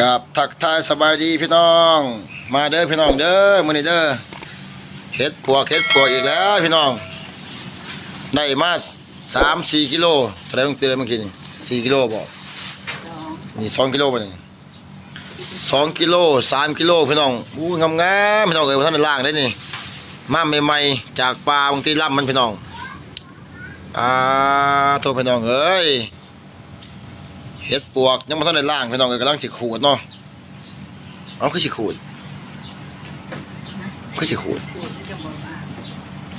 กับทักทายสบายดีพี่น้อง มาเด้อพี่น้องเด้อมื้อนี้เด้อเฮ็ดปัวเฮ็ดปัวอีกแล้วพี่น้องได้มา3 4กิโลเท่าไหร่ต้องเตือนเมื่อกี้นี่4กิโลบ่นี่2กิโลบ่นี่2กิโล3กิโลพี่น้องอู้งามๆพี่น้องเอ้ยบ่ทันได้ล้างได้นี่มาใหม่ๆจากปลาบางทีล่ำมันพี่น้องอ่าโทษพี่น้องเอ้ย เห็ดปวกยังบ่ทันได้ล่างพี่น้องก็กำลังสิขูดเนาะเอาคือสิขูดคือสิขูด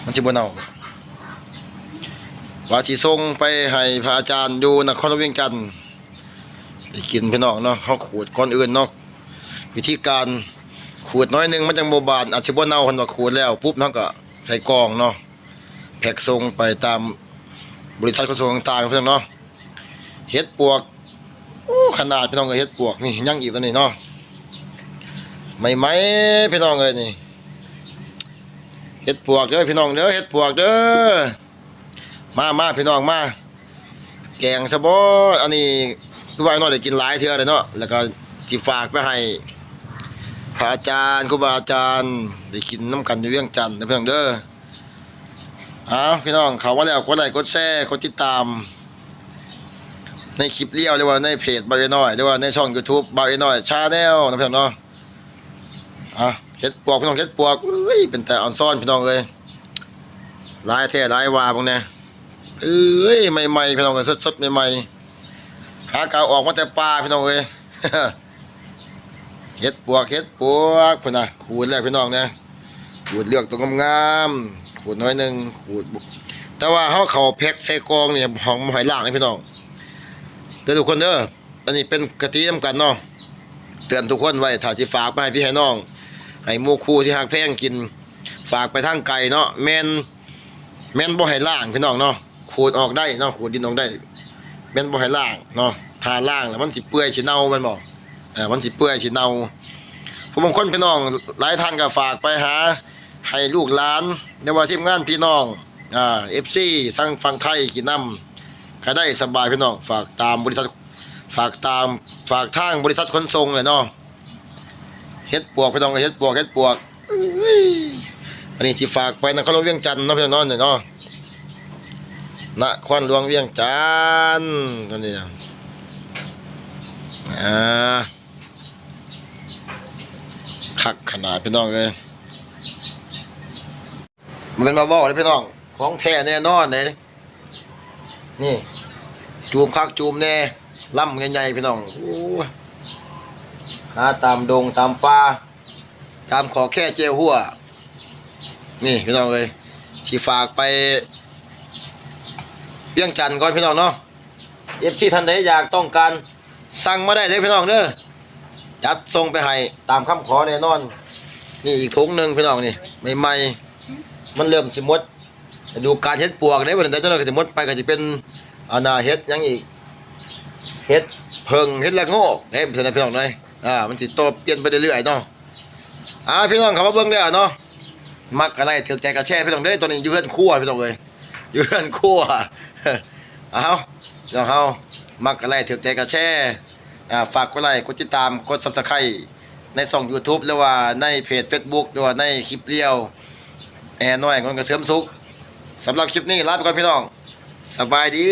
มันสิบ่เน่าว่าสิส่งไปให้พระอาจารย์อยู่นครเวียงจันทน์ได้กินพี่น้องเนาะเฮาขูดก่อนอื่นเนาะวิธีการขูดน้อยหนึงมันจังบ่บานอาจสิบ่เน่าเพิ่นว่าขูดแล้วปุ๊บเฮาก็ใส่กองเนาะแพ็คส่งไปตามบริษัทขนส่งต่างๆเพิ่นเนาะเห็ดปวก นาดพี่น้องเอ้ยเฮ็ดปวกนี่ยังอีกตัวนี้เนาะไม่ไหมพี่น้องเอ้ยนี่เฮ็ดปวกเด้อพี่น้องเด้อเฮ็ดปวกเด้อมามาพี่น้องมาแกงซะบ่อันนี้คือว่าน้อยได้กินหลายเทื่อเลยเนาะแล้วก็สิฝากไปให้พระอาจารย์ครูบาอาจารย์ได้กินน้ำกันอยู่เวียงจันทน์นะพี่น้องเด้อเอาพี่น้องเขาว่าแล้วกดไลค์กดแชร์กดติดตาม ในคลิปเลี้ยวหรือว่าในเพจบาร์น้อยหรือว่าในช่อง YouTube บาร์น้อยชาแนลนะพี่น้องเนาะอะเฮ็ดปวกพี่น้องเฮ็ดปวกเอ้ยเป็นแต่อ่อนซ่อนพี่น้องเลยลายแท้ลายวาพวกเนี้ยเอ้ยใหม่ๆพี่น้องเลยสดๆใหม่ๆหากาวออกมาแต่ป่าพี่น้องเลยเฮ็ดปวกเฮ็ดปวกพุ่น่ะขูดแล้วพี่น้องเนี่ยขูดเลือกตัวงามๆขูดน้อยหนึงขูดแต่ว่าเฮาเขาแพ็คใส่กองนี่ห้องหอยล่างนี่พี่น้อง เด้อทุกคนเด้ออันนี้เป็นกะทิน้ำกันเนาะเตือนทุกคนไว้ถ้าสิฝากไปให้พี่ให้น้องให้หมู่คู่ที่ฮักแพงกิน ฝากไปทางไก่เนาะแม่นแม่นบ่ให้ล่างพี่น้องเนาะขูดออกได้เนาะขูดดินออกได้ แม่นบ่ให้ล่างเนาะถ้าล่างแล้วมันสิเปื่อยสิเน่าม่นบ่เออมันสิเปื่อยสิเน่าผู้บางคนพี่น้องหลายท่านก็ฝากไปหา ให้ลูกหลานในว่าทีมงานพี่น้องอ่า FC ทางฝั่งไทยกินน้ำ ก็ได้สบายพี่น้องฝากตามบริษัทฝากตามฝากทางบริษัทขนส่งเลยเนาะเฮ็ดปวกพี่น้องเฮ็ดปวกเฮ็ดปวกอันนี้สิฝากไปนะครหลงเวียงจันทน์เนาะพี่น้องเนาะนี่ยเนหลวงเวียงจันทน์ตัวนี้นะอ่าคักขนาดพี่น้องเลยมันเป็นมาบอกเลยพี่น้องของแท้แน่นอนเลย นี่ จูมคักจูมแน่ล่ำใหญ่ๆพี่น้องโอ้หาตามดงตามป่าตามขอแค่เจียวหัว นี่พี่น้องเลยสีฝากไปเบี้ยงจันก่อนพี่น้องเนาะเอฟซีท่านใดอยากต้องการสั่งมาได้เลยพี่น้องเด้อจัดส่งไปให้ตามคำขอแน่นอน นี่อีกถุงหนึ่งพี่น้องนี่ใหม่ๆมันเริ่มสิมด ดูการเฮ็ดปวกได้บ่ได้เจ้าหน้าที่หมดไปก็สิเป็นอาณาเฮ็ดหยังอีกเฮ็ดเพิงเฮ็ดละโงกเฮ้ยพี่น้องพี่น้องหน่อยอ่ามันสิโตเปลี่ยนไปเรื่อยๆเนาะอ่าพี่น้องเข้ามาเบิ่งแล้วเนาะมักอะไรถือใจกระแช่พี่น้องเด้ตัวนี้อยู่เฮือนครัวพี่น้องเอ้ยอยู่เฮือนครัวเอาพี่น้องเฮามักอะไรถือใจกระแช่อ่าฝากกดไลค์กดติดตามกด Subscribe ในช่อง YouTube หรือว่าในเพจ Facebook หรือว่าในคลิปเลี้ยวแอร์น้อยงินกระเสริมสุข สำหรับคลิปนี้ลาไปก่อนพี่น้อง สบายดี